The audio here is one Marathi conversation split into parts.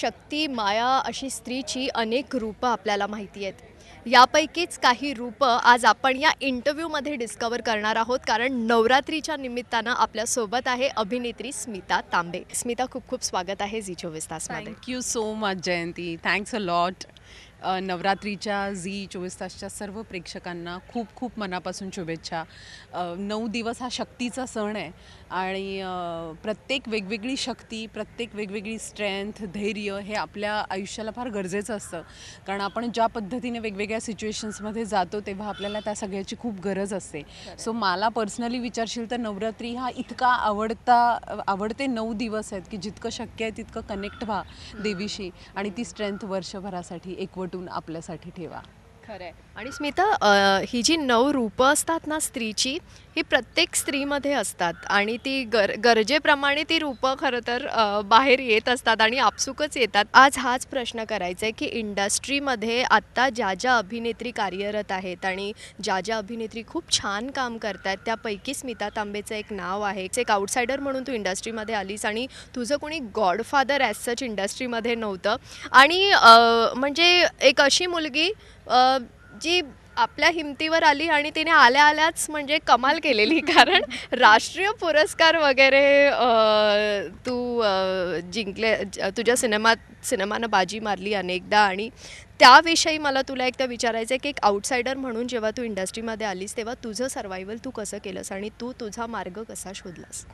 शक्ती माया अशी स्त्रीची अनेक रूपं आपल्याला माहिती आहेत. यापैकीच काही रूपं आज आपण या इंटरव्ह्यूमध्ये डिस्कवर करणार आहोत. कारण नवरात्रीच्या निमित्तानं आपल्यासोबत आहे अभिनेत्री स्मिता तांबे. स्मिता खूप खूप स्वागत आहे झी चोवीस तासमध्ये thank you so much Jayanti. Thanks a lot नवरात्रीच्या झी चोवीस तासच्या सर्व प्रेक्षकांना खूप खूप मनापासून शुभेच्छा. नऊ दिवस हा शक्तीचा सण आहे. आणि प्रत्येक वेगवेगळी शक्ती प्रत्येक वेगवेगळी स्ट्रेंथ धैर्य हे आपल्या आयुष्याला फार गरजेचं असतं. कारण आपण ज्या पद्धतीने वेगवेगळ्या सिच्युएशन्समध्ये जातो तेव्हा आपल्याला त्या सगळ्याची खूप गरज असते. सो मला पर्सनली विचारशील तर नवरात्री हा इतका आवडता आवडते नऊ दिवस आहेत की जितकं शक्य आहे तितकं कनेक्ट व्हा देवीशी आणि ती स्ट्रेंथ वर्षभरासाठी एकवटून आपल्यासाठी ठेवा. खरं आहे आणि स्मिता ही जी नऊ रूपं असतात ना स्त्रीची ही प्रत्येक स्त्रीमध्ये असतात आणि ती गर गरजेप्रमाणे ती रूपं खरं तर बाहेर येत असतात आणि आपसुकच येतात. आज हाच प्रश्न करायचा आहे की इंडस्ट्रीमध्ये आत्ता ज्या ज्या अभिनेत्री कार्यरत आहेत आणि ज्या ज्या अभिनेत्री खूप छान काम करतात त्यापैकी स्मिता तांबेचं एक नाव आहे. एक आउटसायडर म्हणून तू इंडस्ट्रीमध्ये आलीस आणि तुझं कोणी गॉडफादर ॲज सच इंडस्ट्रीमध्ये नव्हतं. आणि म्हणजे एक अशी मुलगी जी आपल्या हिमतीवर आली आणि तिने आल्या आल्याच म्हणजे कमाल केलेली. कारण राष्ट्रीय पुरस्कार वगैरे अ, तू अ, जिंकले ज- तुझ्या सिनेमात सिनेमानं बाजी मारली अनेकदा आणि त्याविषयी मला तुला एकदा विचारायचं आहे की एक आउटसायडर म्हणून जेव्हा तू इंडस्ट्रीमध्ये आलीस तेव्हा तुझं सर्वायवल तू कसं केलंस आणि तू तुझा मार्ग कसा शोधलास?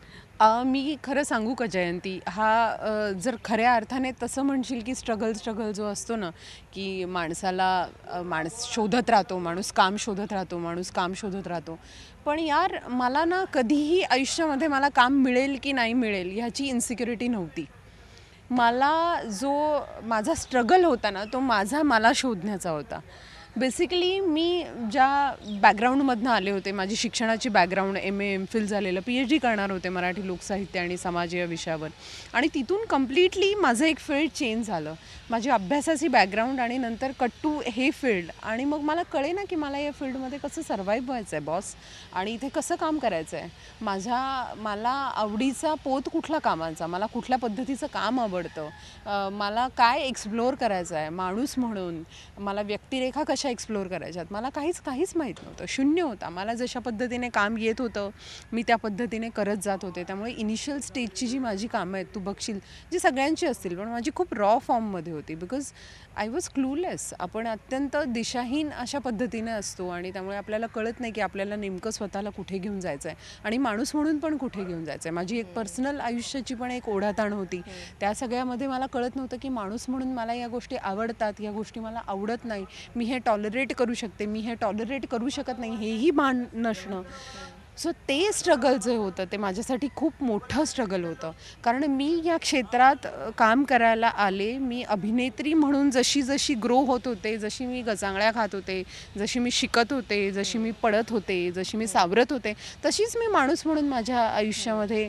मी खरं सांगू का जयंती? हा जर खऱ्या अर्थाने तसं म्हणशील की स्ट्रगल स्ट्रगल जो असतो ना की माणसाला माणस माणूस शोधत राहतो माणूस काम शोधत राहतो माणूस काम शोधत राहतो. पण यार मला ना कधीही आयुष्यामध्ये मला काम मिळेल की नाही मिळेल ह्याची इन्सिक्युरिटी नव्हती. मला जो माझा स्ट्रगल होता ना तो माझा मला शोधण्याचा होता. बेसिकली मी ज्या बॅकग्राऊंडमधनं आले होते माझी शिक्षणाची background M A M Phil झालेलं पी एच डी करणार होते मराठी लोकसाहित्य आणि समाज या विषयावर. आणि तिथून कम्प्लिटली माझं एक फील्ड चेंज झालं. माझी अभ्यासाची बॅकग्राऊंड आणि नंतर कट्टू हे फील्ड आणि मग मला कळे ना की मला या फील्डमध्ये कसं सर्वाईव्ह व्हायचं आहे बॉस आणि इथे कसं काम करायचं आहे माझ्या मला आवडीचा पोत कुठला कामाचा? मला कुठल्या पद्धतीचं काम आवडतं? मला काय एक्सप्लोअर करायचं आहे माणूस म्हणून. मला व्यक्तिरेखा कशा एक्सप्लोअर करायच्यात मला काहीच काहीच माहीत नव्हतं. शून्य होता. मला जशा पद्धतीने काम येत होतं मी त्या पद्धतीने करत जात होते. त्यामुळे इनिशियल स्टेजची जी माझी कामं आहेत तू बघशील जी सगळ्यांची असतील पण माझी खूप रॉ फॉर्ममध्ये होती. बिकॉज आय वॉज क्लूलेस आपण अत्यंत दिशाहीन अशा पद्धतीने असतो आणि त्यामुळे आपल्याला कळत नाही की आपल्याला नेमकं स्वतःला कुठे घेऊन जायचं आहे आणि माणूस म्हणून पण कुठे घेऊन जायचं आहे माझी एक पर्सनल आयुष्याची पण एक ओढाताण होती. त्या सगळ्यामध्ये मला कळत नव्हतं की माणूस म्हणून मला या गोष्टी आवडतात या गोष्टी मला आवडत नाही. मी हे टॉलरेट करू शकते. मी हे टॉलरेट करू शकत नाही. हेही भान नसणं. सो ते स्ट्रगल जे होतं ते माझ्यासाठी खूप मोठं स्ट्रगल होतं. कारण मी या क्षेत्रात काम करायला आले. मी अभिनेत्री म्हणून जशी जशी ग्रो होत होते जशी मी गजांगळ्या खात होते जशी मी शिकत होते जशी मी पडत होते जशी मी सावरत होते तशीच मी माणूस म्हणून माझ्या आयुष्यामध्ये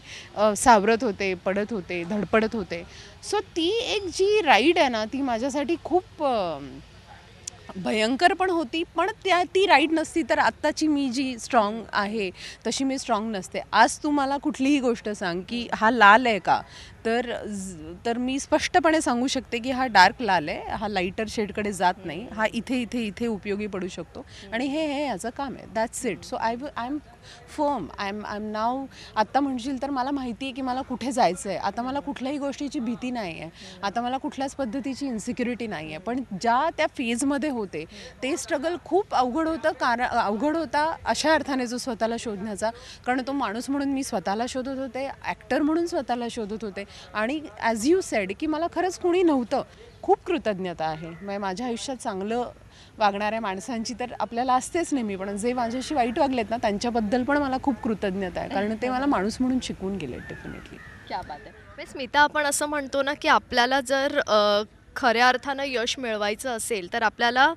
सावरत होते पडत होते धडपडत होते. सो ती एक जी राईड आहे ना ती माझ्यासाठी खूप भयंकर पण होती पण त्या ती राईट नसती तर आत्ताची मी जी स्ट्रॉंग आहे तशी मी स्ट्रॉंग नसते. आज तू मला कुठलीही गोष्ट सांग की हा लाल आहे का तर तर मी स्पष्टपणे सांगू शकते की हा डार्क लाल आहे हा लाईटर शेडकडे जात नाही हा इथे इथे इथे उपयोगी पडू शकतो. आणि हे हे याचं काम आहे. That's it so I I am firm I am I am नाव आत्ता म्हणशील तर मला माहिती आहे की मला कुठे जायचं आहे आता मला कुठल्याही गोष्टीची भीती नाही आहे आता मला कुठल्याच पद्धतीची इन्सिक्युरिटी नाही आहे पण ज्या त्या फेजमध्ये होते ते स्ट्रगल खूप अवघड होतं कारण अवघड होता अशा अर्थाने जो स्वतःला शोधण्याचा. कारण तो माणूस म्हणून मी स्वतःला शोधत होते ॲक्टर म्हणून स्वतःला शोधत होते. आणि ॲज यू सेड की मला खरंच कुणी नव्हतं. खूप कृतज्ञता आहे. म्हणजे माझ्या आयुष्यात चांगलं वागणाऱ्या माणसांची तर आपल्याला असतेच नेहमी पण जे माझ्याशी वाईट वागलेत ना त्यांच्याबद्दल पण मला खूप कृतज्ञता आहे. कारण ते मला माणूस म्हणून शिकून गेले डेफिनेटली क्या बात आहे. म्हणजे स्मिता आपण असं म्हणतो ना की आपल्याला जर खऱ्या अर्थानं यश मिळवायचं असेल तर आपल्याला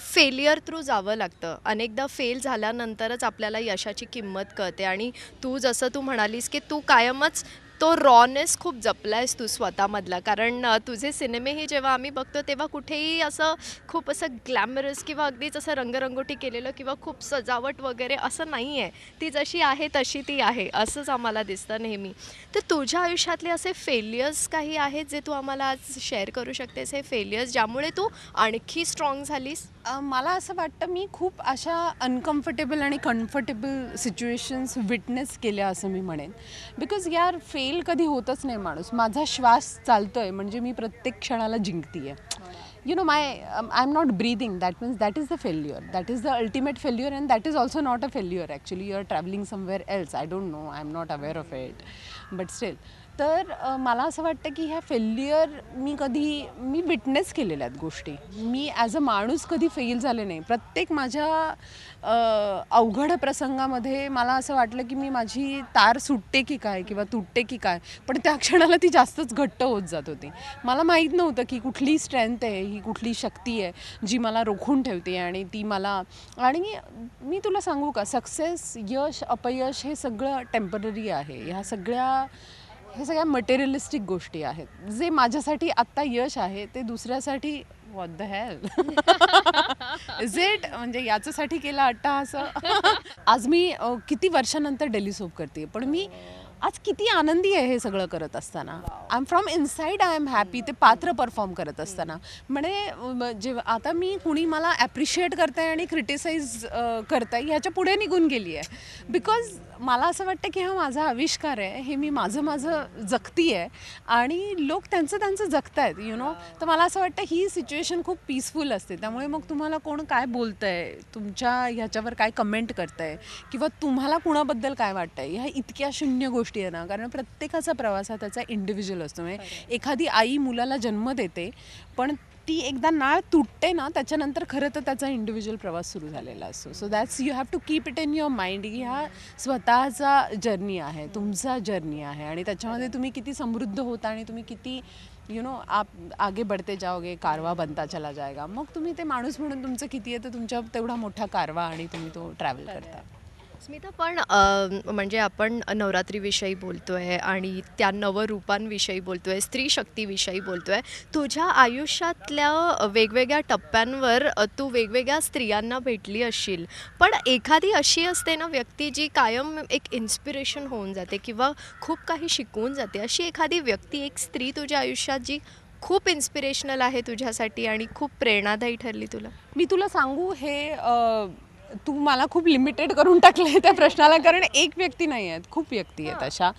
फेलियर थ्रू जावं लागतं. अनेकदा फेल झाल्यानंतरच आपल्याला यशाची किंमत कळते. आणि तू जसं तू म्हणालीस की तू कायमच तो रॉनेस खूप जपलायस तू स्वतःमधला. कारण तुझे तुझे सिनेमेही जेव्हा आम्ही बघतो तेव्हा कुठेही असं खूप असं ग्लॅमरस किंवा अगदीच असं रंगरंगोटी केलेलं किंवा खूप सजावट वगैरे असं नाही आहे ती जशी आहे तशी ती आहे असंच आम्हाला दिसतं नेहमी. तर तुझ्या आयुष्यातले असे फेलियर्स काही आहेत जे तू आम्हाला आज शेअर करू शकतेस? हे फेलियर्स ज्यामुळे तू आणखी स्ट्रॉंग झालीस? मला असं वाटतं मी खूप अशा अनकम्फर्टेबल आणि कम्फर्टेबल सिच्युएशन्स विटनेस केल्या असं मी म्हणेन. बिकॉज यार फेल कधी होतच नाही माणूस. माझा श्वास चालतो आहे म्हणजे मी प्रत्येक क्षणाला जिंकतीये. You know my I am not breathing that means that is the failure that is the ultimate failure and that is also not a failure actually you are travelling somewhere else I don't know I am not aware of it but still तर मला असं वाटतं की ह्या फेल्युअर मी कधी मी विटनेस केलेल्या आहेत गोष्टी. मी ॲज अ माणूस कधी फेल झाले नाही. प्रत्येक माझ्या अवघड प्रसंगामध्ये मला असं वाटलं की मी माझी तार सुटते की काय किंवा तुटते की काय पण त्या क्षणाला ती जास्तच घट्ट होत जात होती. मला माहीत नव्हतं की कुठली स्ट्रेंथ आहे ही कुठली शक्ती आहे जी मला रोखून ठेवते आणि ती मला आणि मी तुला सांगू का सक्सेस यश अपयश हे सगळं टेंपररी आहे. ह्या सगळ्या हे सगळ्या मटेरियलिस्टिक गोष्टी आहेत. जे माझ्यासाठी आत्ता यश आहे ते दुसऱ्यासाठी what the hell is it म्हणजे याच्यासाठी केला अट्टा असं? आज मी किती वर्षानंतर डेली सोप करते पण मी आज किती आनंदी आहे हे सगळं करत असताना. I am from inside I am happy ते पात्र परफॉर्म करत असताना. म्हणजे जेव्हा आता मी कुणी मला ॲप्रिशिएट करताय आणि क्रिटिसाइज करताय ह्याच्या पुढे निघून गेली आहे बिकॉज मला असं वाटतं की हा माझा आविष्कार आहे हे मी माझं माझं जगती आहे आणि लोक त्यांचं त्यांचं जगतायत यु नो तर मला असं वाटतं ही सिच्युएशन खूप पीसफुल असते. त्यामुळे मग तुम्हाला कोण काय बोलतंय तुमच्या ह्याच्यावर काय कमेंट करतंय किंवा तुम्हाला कुणाबद्दल काय वाटतंय ह्या इतक्या शून्य गोष्टी आहे ना? कारण प्रत्येकाचा प्रवास हा त्याचा इंडिव्हिज्युअल असतो. म्हणजे एखादी आई मुलाला जन्म देते पण ती एकदा नाळ तुटते ना त्याच्यानंतर खरं तर त्याचा इंडिव्हिज्युअल प्रवास सुरू झालेला असतो. So that's you have to keep it in your mind की हा स्वतःचा जर्नी आहे तुमचा जर्नी आहे. आणि त्याच्यामध्ये तुम्ही किती समृद्ध होता आणि तुम्ही किती यु नो आप आगे बढ़ते जाओगे कारवा बनता चला जाएगा मग तुम्ही ते माणूस म्हणून तुमचं किती आहे तर तुमच्या तेवढा मोठा कारवा आणि तुम्ही तो ट्रॅव्हल करता. स्मिता पण म्हणजे आपण नवरात्रीविषयी बोलतो आहे आणि त्या नवरूपांविषयी बोलतो आहे स्त्री शक्तीविषयी आहे तुझ्या आयुष्यातल्या वेगवेगळ्या टप्प्यांवर तू वेगवेगळ्या स्त्रियांना भेटली असशील. पण एखादी अशी असते ना व्यक्ती जी कायम एक इन्स्पिरेशन होऊन जाते किंवा खूप काही शिकवून जाते. अशी एखादी व्यक्ती एक स्त्री तुझ्या आयुष्यात जी खूप इन्स्पिरेशनल आहे तुझ्यासाठी आणि खूप प्रेरणादायी ठरली तुला? मी तुला सांगू हे तू मला खूप लिमिटेड करून टाकलं त्या प्रश्नाला कारण एक व्यक्ती नाही आहेत खूप व्यक्ती आहेत अशा.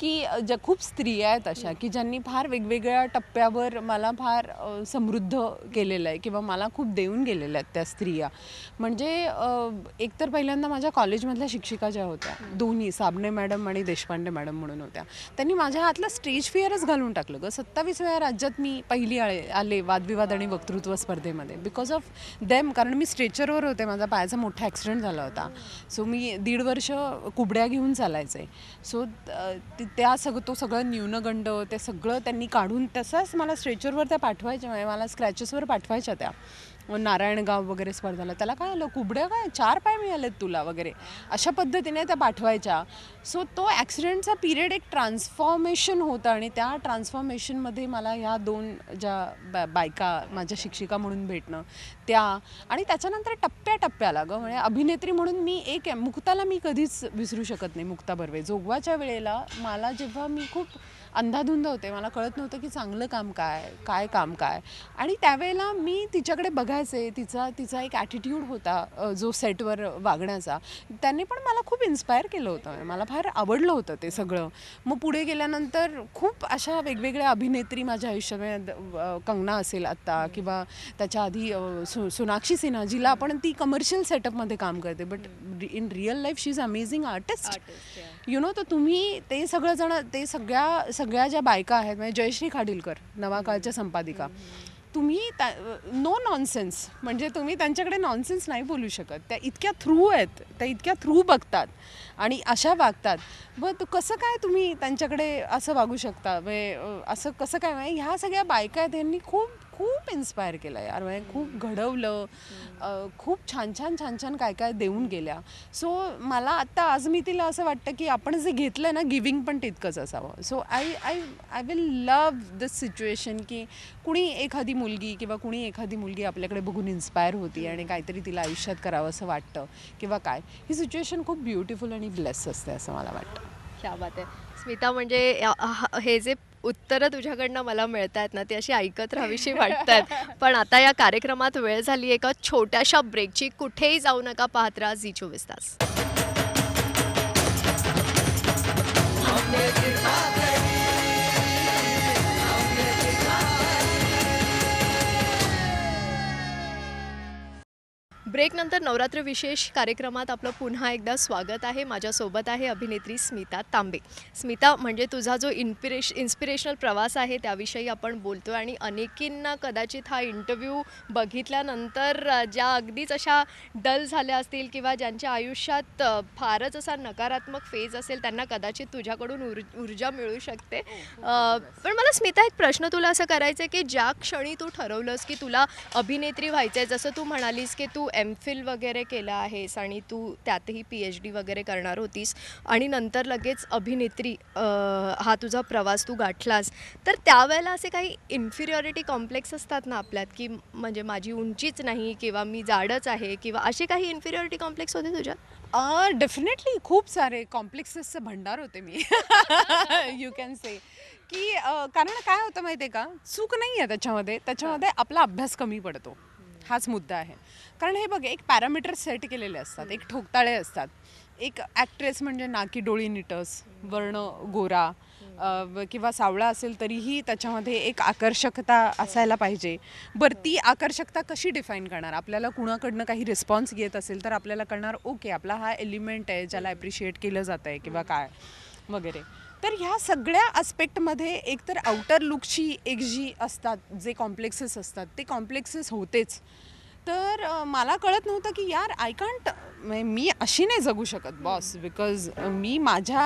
की ज्या खूप स्त्रिया आहेत अशा की ज्यांनी फार वेगवेगळ्या टप्प्यावर मला फार समृद्ध केलेलं आहे किंवा मला खूप देऊन गेलेल्या आहेत त्या स्त्रिया. म्हणजे एकतर पहिल्यांदा माझ्या कॉलेजमधल्या शिक्षिका ज्या होत्या दोन्ही साबणे मॅडम आणि देशपांडे मॅडम म्हणून होत्या त्यांनी माझ्या हातला स्टेज फिअरच घालून टाकलं ग. सत्तावीस वेळा राज्यात मी पहिली आले आले वादविवाद आणि वक्तृत्व स्पर्धेमध्ये बिकॉज ऑफ देम कारण मी स्ट्रेचरवर होते माझा पायाचा मोठा ॲक्सिडेंट झाला होता. सो मी दीड वर्ष कुबड्या घेऊन चालायचे. सो त्या सगळं तो सगळं न्यूनगंड ते सगळं त्यांनी काढून तसंच मला स्ट्रेचरवर त्या पाठवायच्या म्हणजे मला स्क्रॅचेसवर पाठवायच्या त्या. नारायणगाव वगैरे स्पर्धाला त्याला काय आलं? कुबड्या काय? चार पाय मिळालेत तुला वगैरे. अशा पद्धतीने त्या पाठवायच्या. सो तो ॲक्सिडेंटचा पिरियड एक ट्रान्सफॉर्मेशन होतं आणि त्या ट्रान्सफॉर्मेशनमध्ये मला ह्या दोन ज्या बा बायका माझ्या शिक्षिका म्हणून भेटणं त्या आणि त्याच्यानंतर टप्प्याटप्प्याला गं म्हणजे अभिनेत्री म्हणून मी एक आहे. मुक्ताला मी कधीच विसरू शकत नाही मुक्ता बर्वे. जोगवाच्या वेळेला मला जेव्हा मी खूप अंधाधुंद होते मला कळत नव्हतं की चांगलं काम काय काय काम काय. आणि त्यावेळेला मी तिच्याकडे बघायचे तिचा तिचा एक ॲटिट्यूड होता जो सेटवर वागण्याचा. त्यांनी पण मला खूप इन्स्पायर केलं होतं. म्हणजे मला फार आवडलं होतं ते सगळं. मग पुढे गेल्यानंतर खूप अशा वेगवेगळ्या अभिनेत्री माझ्या आयुष्यात कंगना असेल आत्ता किंवा त्याच्या आधी सु सोनाक्षी सिन्हा जिला आपण ती कमर्शियल सेटअपमध्ये काम करते. But in real life she is amazing artist you know तर तुम्ही ते सगळं जण ते सगळ्या सगळ्या ज्या बायका आहेत म्हणजे जयश्री खाडीलकर नवा काळच्या संपादिका. तुम्ही नो नॉनसेन्स म्हणजे तुम्ही त्यांच्याकडे नॉनसेन्स नाही बोलू शकत. त्या इतक्या थ्रू आहेत त्या इतक्या थ्रू बघतात आणि अशा वागतात. व तू कसं काय तुम्ही त्यांच्याकडे असं वागू शकता? म्हणजे असं कसं काय? म्हणजे ह्या सगळ्या बायका आहेत यांनी खूप खूप इन्स्पायर केलं यार. म्हणजे खूप घडवलं. खूप छान छान छान छान काय काय देऊन गेल्या. सो मला आत्ता आज मी तिला असं वाटतं की आपण जे घेतलं ना गिविंग पण तितकंच असावं. So I I I will love this situation की कुणी एखादी मुलगी किंवा कुणी एखादी मुलगी आपल्याकडे बघून इन्स्पायर होती आणि काहीतरी तिला आयुष्यात करावं असं वाटतं किंवा काय ही सिच्युएशन खूप ब्युटिफुल आणि ब्लेस असते असं मला वाटतं. क्या बात आहे. स्मिता म्हणजे हा- जे उत्तरं तुझ्याकडनं मला मिळत आहेत ना ती अशी ऐकत राहावीशी वाटतात. पण आता या कार्यक्रमात वेळ झाली एका छोट्याशा ब्रेकची कुठेही जाऊ नका पाहत राहा झी चोवीस तास. ब्रेक नंतर नवरात्र विशेष कार्यक्रमात आपलं पुन्हा एकदा स्वागत आहे. माझ्यासोबत आहे अभिनेत्री स्मिता तांबे. स्मिता म्हणजे तुझा जो इन्स्पिरेश इन्स्पिरेशनल प्रवास आहे त्याविषयी आपण बोलतो आणि अनेकींना कदाचित हा इंटरव्ह्यू बघितल्यानंतर ज्या अगदीच अशा डल झाल्या असतील किंवा ज्यांच्या आयुष्यात फारच असा नकारात्मक फेज असेल त्यांना कदाचित तुझ्याकडून ऊर ऊर्जा मिळू शकते. अ, पण मला स्मिता एक प्रश्न तुला असं करायचं आहे की ज्या क्षणी तू ठरवलंस की तुला अभिनेत्री व्हायचं आहे जसं तू म्हणालीस की तू एम फिल वगैरे केलं आहेस आणि तू त्यातही पी एच डी वगैरे करणार होतीस. आणि नंतर लगेच अभिनेत्री हा तुझा प्रवास तू गाठलास. तर त्यावेळेला असे काही इन्फिरियॉरिटी कॉम्प्लेक्स असतात ना आपल्यात? की म्हणजे माझी उंचीच नाही किंवा मी जाडच आहे किंवा असे काही इन्फिरियॉरिटी कॉम्प्लेक्स होते तुझ्यात? डेफिनेटली खूप सारे कॉम्प्लेक्सेसचं भंडार होते मी. यू कॅन से की कारण काय होतं माहिती आहे का? चूक नाही आहे त्याच्यामध्ये त्याच्यामध्ये आपला अभ्यास कमी पडतो. हाच मुद्दा आहे. कारण हे बघ एक पॅरामीटर सेट केलेले असतात एक ठोकताळे असतात. एक ॲक्ट्रेस म्हणजे नाकी डोळी निटस वर्ण गोरा किंवा सावळा असेल तरीही त्याच्यामध्ये एक आकर्षकता असायला पाहिजे. बरं ती आकर्षकता कशी डिफाईन करणार? आपल्याला कुणाकडनं काही रिस्पॉन्स येत असेल तर आपल्याला कळणार ओके आपला हा एलिमेंट आहे ज्याला ॲप्रिशिएट केलं जातं आहे किंवा काय वगैरे. तर ह्या सगळ्या आस्पेक्टमध्ये एकतर आउटर लुकची एक जी असतात जे कॉम्प्लेक्सेस असतात ते कॉम्प्लेक्सेस होतेच. तर मला कळत नव्हतं की यार आय कांट मी अशी नाही जगू शकत बॉस बिकॉज मी माझ्या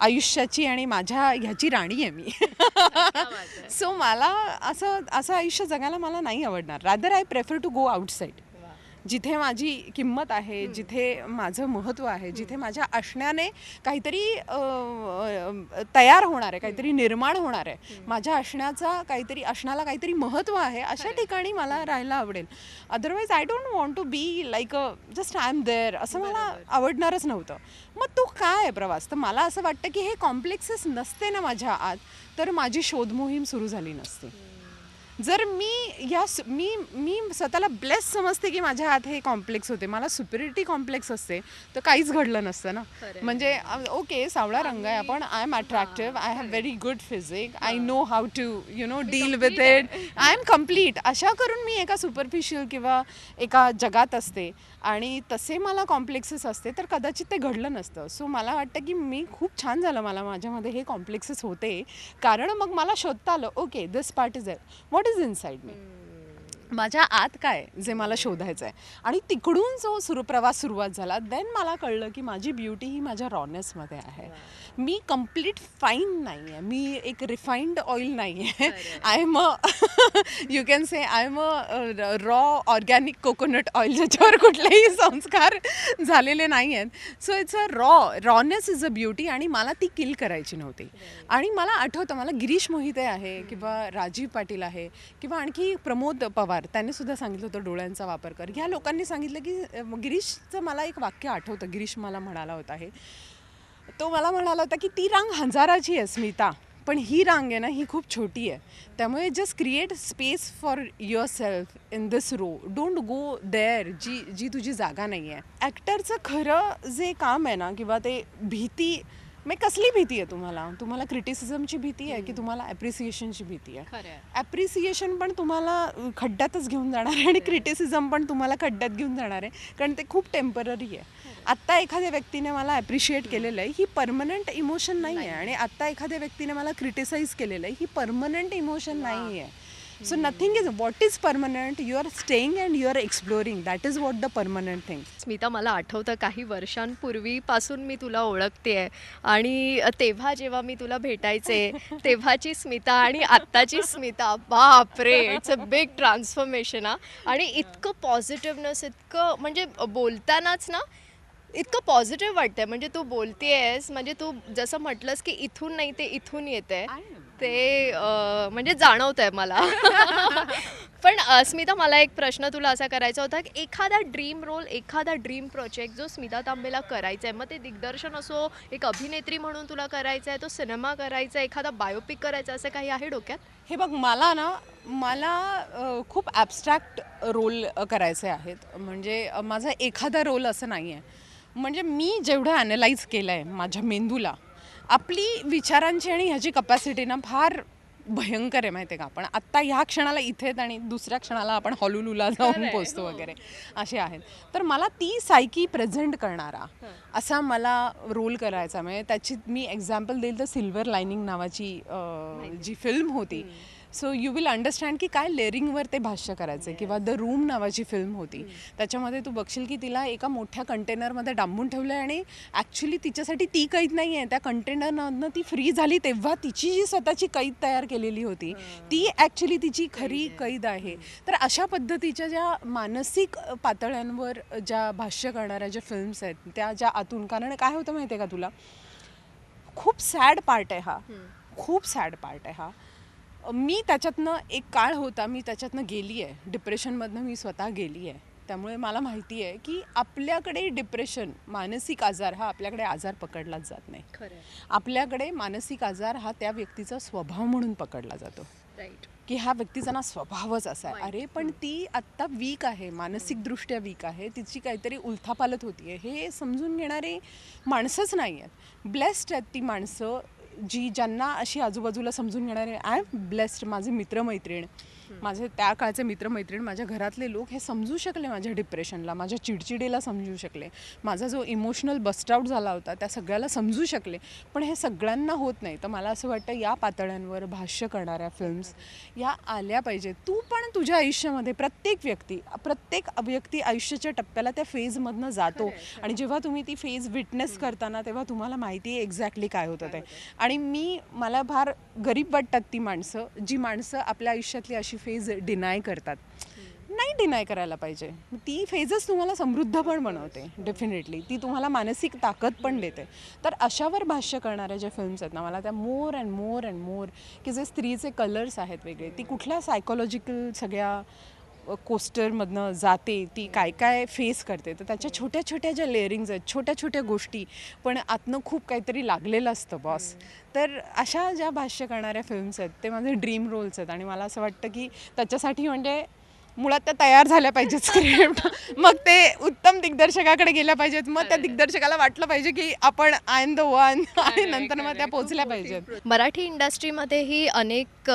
आयुष्याची आणि माझ्या ह्याची राणी आहे मी. सो मला असं असं आयुष्य जगायला मला नाही आवडणार. Rather I prefer to go outside जिथे माझी किंमत आहे जिथे माझं महत्त्व आहे जिथे माझ्या असण्याने काहीतरी तयार होणार आहे काहीतरी निर्माण होणार आहे. माझ्या असण्याचा काहीतरी असण्याला काहीतरी महत्त्व आहे अशा ठिकाणी मला राहायला आवडेल. Otherwise I don't want to be like a just I am there असं मला आवडणारच नव्हतं. मग तो काय आहे प्रवास? तर मला असं वाटतं की हे कॉम्प्लेक्सेस नसते ना माझ्या आत तर माझी शोध मोहीम सुरू झाली नसते. जर मी या स- मी मी स्वतःला ब्लेस समजते की माझ्या हात हे कॉम्प्लेक्स होते मला सुपिरिटी कॉम्प्लेक्स असते तर काहीच घडलं नसतं ना. म्हणजे ओके सावळा रंग आहे आपण I am attractive I have very good physique I know how to you know deal with it I am complete अशा करून मी एका सुपरफिशियल किंवा एका जगात असते आणि तसे मला कॉम्प्लेक्सेस असते तर कदाचित ते घडलं नसतं. सो मला वाटतं की मी खूप छान झालं मला माझ्यामध्ये हे कॉम्प्लेक्सेस होते. कारण मग मला शोधता आलं okay this part is what is inside मी माझ्या आत काय जे मला शोधायचं आहे. आणि तिकडून जो सुरू प्रवास सुरुवात झाला देन मला कळलं की माझी ब्युटी ही माझ्या रॉनेसमध्ये आहे. मी कंप्लीट फाईन नाही आहे मी एक रिफाईंड ऑइल नाही आहे I am a you can say I am a raw organic coconut oil ज्याच्यावर कुठलेही संस्कार झालेले नाही आहेत so it's a raw rawness is a beauty आणि मला ती किल करायची नव्हती. आणि मला आठवतं मला गिरीश मोहिते आहे किंवा राजीव पाटील आहे किंवा आणखी प्रमोद पवार त्यांनी सुद्धा सांगितलं होतं डोळ्यांचा वापर कर. ह्या लोकांनी सांगितलं की गिरीशचं मला एक वाक्य आठवतं. गिरीश मला म्हणाला होता हे. तो मला म्हणाला होता की ती रांग हजाराची आहे स्मिता. पण ही रांग आहे ना ही खूप छोटी आहे. त्यामुळे just create space for yourself in this row don't go there जी जी तुझी जागा नाही आहे ॲक्टरचं खरं जे काम आहे ना किंवा ते भीती मग कसली भीती आहे तुम्हाला? तुम्हाला क्रिटिसिझमची भीती आहे की तुम्हाला ॲप्रिसिएशनची भीती आहे. ॲप्रिसिएशन पण तुम्हाला खड्ड्यातच घेऊन जाणार आहे आणि क्रिटिसिझम पण तुम्हाला खड्ड्यात घेऊन जाणार आहे. कारण ते खूप टेंपररी आहे. आत्ता एखाद्या व्यक्तीने मला ॲप्रिशिएट केलेलं आहे ही परमनंट इमोशन नाही आहे. आणि आत्ता एखाद्या व्यक्तीने मला क्रिटिसाइज केलेलं आहे ही परमनंट इमोशन नाही आहे. So nothing is what is permanent you are staying and you are exploring that is what the permanent thing Smita मला आठवतं काही वर्षांपूर्वीपासून मी तुला ओळखते आहे आणि तेव्हा जेव्हा मी तुला भेटायचे तेव्हाची स्मिता आणि आत्ताची स्मिता बापरे! इट्स अ बिग ट्रान्सफॉर्मेशन हा. आणि इतकं पॉझिटिव्हनेस इतकं म्हणजे बोलतानाच ना इतकं पॉझिटिव्ह वाटतंय. म्हणजे तू बोलतेयस म्हणजे तू जसं म्हटलंस की इथून नाही ते इथून येते ते म्हणजे जाणवत आहे मला. पण स्मिता मला एक प्रश्न तुला असा करायचा होता की एखादा ड्रीम रोल एखादा ड्रीम प्रोजेक्ट जो स्मिता तांबेला करायचा आहे मग ते दिग्दर्शन असो एक अभिनेत्री म्हणून तुला करायचा आहे तो सिनेमा करायचा आहे एखादा बायोपिक करायचा असं काही आहे डोक्यात? हे बघ मला ना मला खूप ॲबस्ट्रॅक्ट रोल करायचे आहेत. म्हणजे माझा एखादा रोल असं नाही आहे म्हणजे मी जेवढं ॲनलाइज केलं आहे माझ्या मेंदूला आपली विचारांची आणि ह्याची कपॅसिटी ना फार भयंकर आहे माहिती आहे का आपण. आत्ता ह्या क्षणाला इथे आहेत आणि दुसऱ्या क्षणाला आपण हॉलुलूला जाऊन पोचतो वगैरे असे आहेत. तर मला ती सायकी प्रेझेंट करणारा असा मला रोल करायचा म्हणजे त्याची मी एक्झाम्पल देईल तर सिल्वर लाईनिंग नावाची जी फिल्म होती सो यू विल अंडरस्टँड की काय लेअरिंगवर ते भाष्य करायचं किंवा द रूम नावाची फिल्म होती. त्याच्यामध्ये तू बघशील की तिला एका मोठ्या कंटेनरमध्ये डांबून ठेवलं आहे आणि ॲक्च्युली तिच्यासाठी ती कैद नाही आहे त्या कंटेनरमधनं ती फ्री झाली तेव्हा तिची जी स्वतःची कैद तयार केलेली होती ती ॲक्च्युली तिची खरी कैद आहे. तर अशा पद्धतीच्या ज्या मानसिक पातळ्यांवर ज्या भाष्य करणाऱ्या ज्या फिल्म्स आहेत त्या ज्या आतून कारण काय होतं माहिती आहे का तुला? खूप सॅड पार्ट आहे हा. खूप सॅड पार्ट आहे हा. मी त्याच्यातनं एक काळ होता मी त्याच्यातनं गेली आहे डिप्रेशनमधनं मी स्वतः गेली आहे त्यामुळे मला माहिती आहे की आपल्याकडे डिप्रेशन मानसिक आजार हा आपल्याकडे आजार पकडलाच जात नाही. आपल्याकडे मानसिक आजार हा त्या व्यक्तीचा स्वभाव म्हणून पकडला जातो. की हा व्यक्तीचा ना स्वभावच असा आहे. अरे पण ती आत्ता वीक आहे मानसिकदृष्ट्या वीक आहे तिची काहीतरी उलथापालत होती आहे हे समजून घेणारे माणसंच नाही आहेत ब्लेस्ड आहेत ती माणसं जी ज्यांना अशी आजूबाजूला समजून घेणारे आय एम ब्लेस्ड माझे मित्रमैत्रीण. माझे त्या काळचे मित्रमैत्रीण माझ्या घरातले लोक हे समजू शकले माझ्या डिप्रेशनला माझ्या चिडचिडीला समजू शकले. माझा जो इमोशनल बस्टआउट झाला होता त्या सगळ्याला समजू शकले. पण हे सगळ्यांना होत नाही. तर मला असं वाटतं या पातळ्यांवर भाष्य करणाऱ्या फिल्म्स या आल्या पाहिजेत. तू पण तुझ्या आयुष्यामध्ये प्रत्येक व्यक्ती प्रत्येक व्यक्ती आयुष्याच्या टप्प्याला त्या फेजमधनं जातो. आणि जेव्हा तुम्ही ती फेज विटनेस करताना तेव्हा तुम्हाला माहिती आहे एक्झॅक्टली काय होतं ते. आणि मी मला फार गरीब वाटतात ती माणसं जी माणसं आपल्या आयुष्यातली अशी फेज डिनाय करतात. नाही डिनाय करायला पाहिजे. ती फेजच तुम्हाला समृद्ध पण बनवते डेफिनेटली ती तुम्हाला मानसिक ताकद पण देते. तर अशावर भाष्य करणाऱ्या ज्या फिल्म्स आहेत ना मला त्या more and more and more की जे स्त्रीचे कलर्स आहेत वेगळे ती कुठल्या सायकोलॉजिकल सगळ्या कोस्टरमधनं जाते ती काय काय फेस करते तर त्याच्या छोट्या छोट्या ज्या लेअरिंग्ज आहेत छोट्या छोट्या गोष्टी पण आतनं खूप काहीतरी लागलेलं असतं बॉस तर अशा ज्या भाष्य करणाऱ्या फिल्म्स आहेत ते माझे ड्रीम रोल्स आहेत. आणि मला असं वाटतं की त्याच्यासाठी म्हणजे मुळात त्या तयार झाल्या पाहिजेत स्क्रिप्ट मग ते उत्तम दिग्दर्शकाकडे गेल्या पाहिजेत. मग त्या दिग्दर्शकाला वाटलं पाहिजे की आपण आय एम द वन आणि नंतर मग त्या पोचल्या पाहिजेत. मराठी इंडस्ट्रीमध्येही अनेक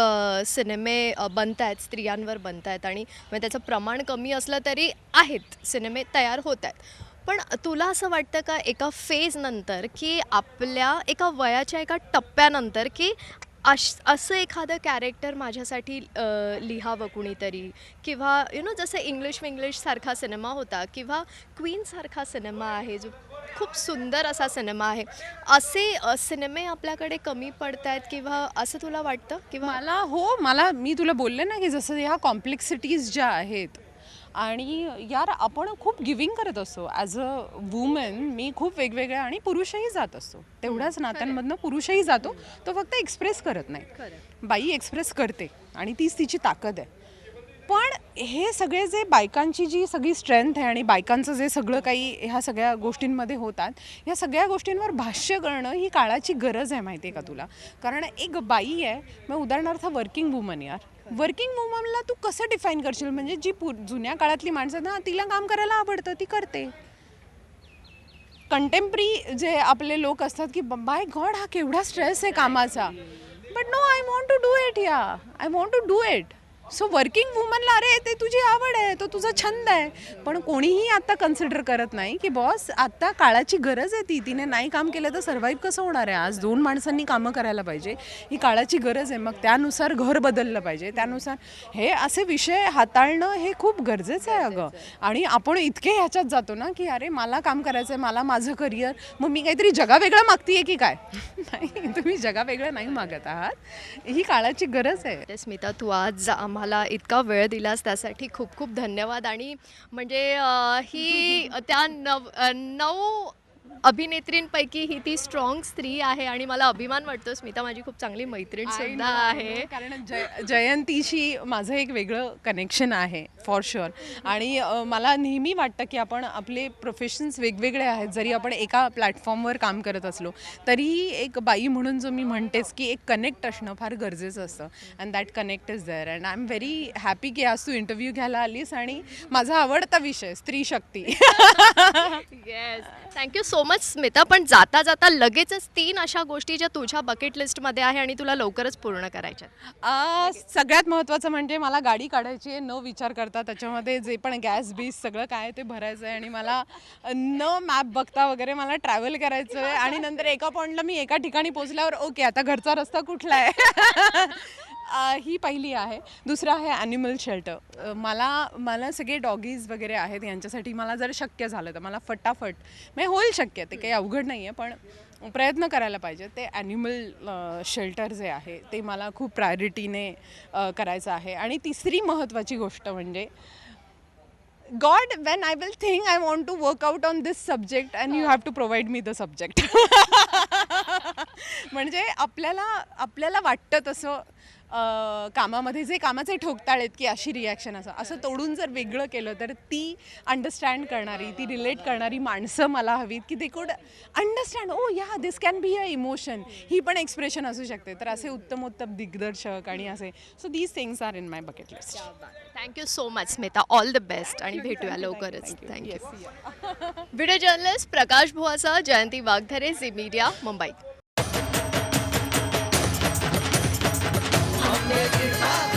सिनेमे बनत आहेत स्त्रियांवर बनत आहेत आणि म्हणजे त्याचं प्रमाण कमी असलं तरी आहेत. सिनेमे तयार होत आहेत पण तुला असं वाटतं का एका फेज नंतर की आपल्या एका वयाच्या एका टप्प्यानंतर की अश असं एखादं कॅरेक्टर माझ्यासाठी लिहावं कुणीतरी. किंवा यु नो जसं इंग्लिश विंग्लिश सारखा सिनेमा होता किंवा क्वीनसारखा सिनेमा आहे जो खूप सुंदर असा सिनेमा आहे. असे सिनेमे आपल्याकडे कमी पडत आहेत किंवा असं तुला वाटतं? किंवा मला हो मला मी तुला बोलले ना की जसं ह्या कॉम्प्लेक्सिटीज ज्या आहेत आणि यार आपण खूप गिविंग करत असतो ॲज अ वुमन मी खूप वेगवेगळ्या आणि पुरुषही जात असतो तेवढ्याच नात्यांमधनं पुरुषही जातो. तो फक्त एक्सप्रेस करत नाही. बाई एक्सप्रेस करते आणि तीच तिची ताकद आहे. पण हे सगळे जे बायकांची जी सगळी स्ट्रेंथ आहे आणि बायकांचं जे सगळं काही ह्या सगळ्या गोष्टींमध्ये होतात ह्या सगळ्या गोष्टींवर भाष्य करणं ही काळाची गरज आहे माहिती आहे का तुला? कारण एक बाई आहे मग उदाहरणार्थ वर्किंग वुमन यार. वर्किंग वुमनला तू कसं डिफाईन करशील? म्हणजे जी पु जुन्या काळातली माणसं ना तिला काम करायला आवडतं ती करते. कंटेम्परी जे आपले लोक असतात की बाय गॉड हा केवढा स्ट्रेस आहे कामाचा. But no I want to do it yeah I want to do it so working वुमनला अरे ते तुझी आवड आहे तो तुझा छंद आहे. पण कोणीही आता कन्सिडर करत नाही की बॉस आता काळाची गरज आहे ती तिने नाही काम केलं तर सर्व्हाइव्ह कसं होणार आहे? आज दोन माणसांनी कामं करायला पाहिजे. ही काळाची गरज आहे मग त्यानुसार घर बदललं पाहिजे. त्यानुसार हे असे विषय हाताळणं हे खूप गरजेचं आहे अगं. आणि आपण इतके ह्याच्यात जातो ना की अरे मला काम करायचं आहे मला माझं करिअर मग मी काहीतरी जगावेगळं मागतीये की काय? नाही तुम्ही जगावेगळं नाही मागत आहात. ही काळाची गरज आहे. स्मिता तू आज आम्हाला इतका वेळ दिलास त्यासाठी खूप खूप धन्यवाद. आणि म्हणजे ही त्या नव नऊ अभिनेत्रींपैकी ही ती स्ट्रॉंग स्त्री आहे आणि मला अभिमान वाटतो. स्मिता माझी खूप चांगली मैत्रीण सुद्धा आहे. कारण जय जयंतीशी माझं एक वेगळं कनेक्शन आहे फॉर शुअर आणि मला नेहमी वाटतं की आपण आपले प्रोफेशन्स वेगवेगळे आहेत. जरी आपण एका प्लॅटफॉर्मवर काम करत असलो तरीही एक बाई म्हणून जो मी म्हणतेच की एक कनेक्ट असणं फार गरजेचं असतं. And that connect is there and I am very happy की आज तू इंटरव्ह्यू घ्यायला आलीस आणि माझा आवडता विषय स्त्री शक्ती. Yes thank you so much Smita पण जाता जाता लगेचच तीन अशा गोष्टी ज्या तुझ्या बकेट लिस्टमध्ये आहे आणि तुला लवकरच पूर्ण करायच्या आहेत. सगळ्यात महत्त्वाचं म्हणजे मला गाडी काढायची आहे न विचार करता त्याच्यामध्ये जे पण गॅस बीस सगळं काय आहे ते भरायचं आहे आणि मला न मॅप बघता वगैरे मला ट्रॅव्हल करायचं आहे आणि नंतर एका पॉईंटला मी एका ठिकाणी पोचल्यावर ओके आता घरचा रस्ता कुठला आहे ही पहिली आहे. दुसरं आहे ॲनिमल शेल्टर मला मला सगळे डॉगीज वगैरे आहेत यांच्यासाठी मला जर शक्य झालं तर मला फटाफट म्हणजे होईल शक्य ते काही अवघड नाही आहे पण प्रयत्न करायला पाहिजे. ते ॲनिमल शेल्टर जे आहे ते मला खूप प्रायोरिटीने करायचं आहे. आणि तिसरी महत्त्वाची गोष्ट म्हणजे god when I will think I want to work out on this subject and you have to provide me the subject म्हणजे आपल्याला आपल्याला वाटतं तसं कामामध्ये जे कामाचे ठोकताळ आहेत की अशी रिॲक्शन असं. असं तोडून जर वेगळं केलं तर ती अंडरस्टँड करणारी ती रिलेट करणारी माणसं मला हवीत की ते कुड अंडरस्टँड ओ या दिस कॅन बी अ इमोशन ही पण एक्सप्रेशन असू शकते. तर असे उत्तम उत्तम दिग्दर्शक आणि असे. So these things are in my bucket list thank you so much Smita all the best आणि भेटूया लवकरच. Thank you video journalist Prakash भुआसह Jayanti Waghdhare Zee media Mumbai Bye.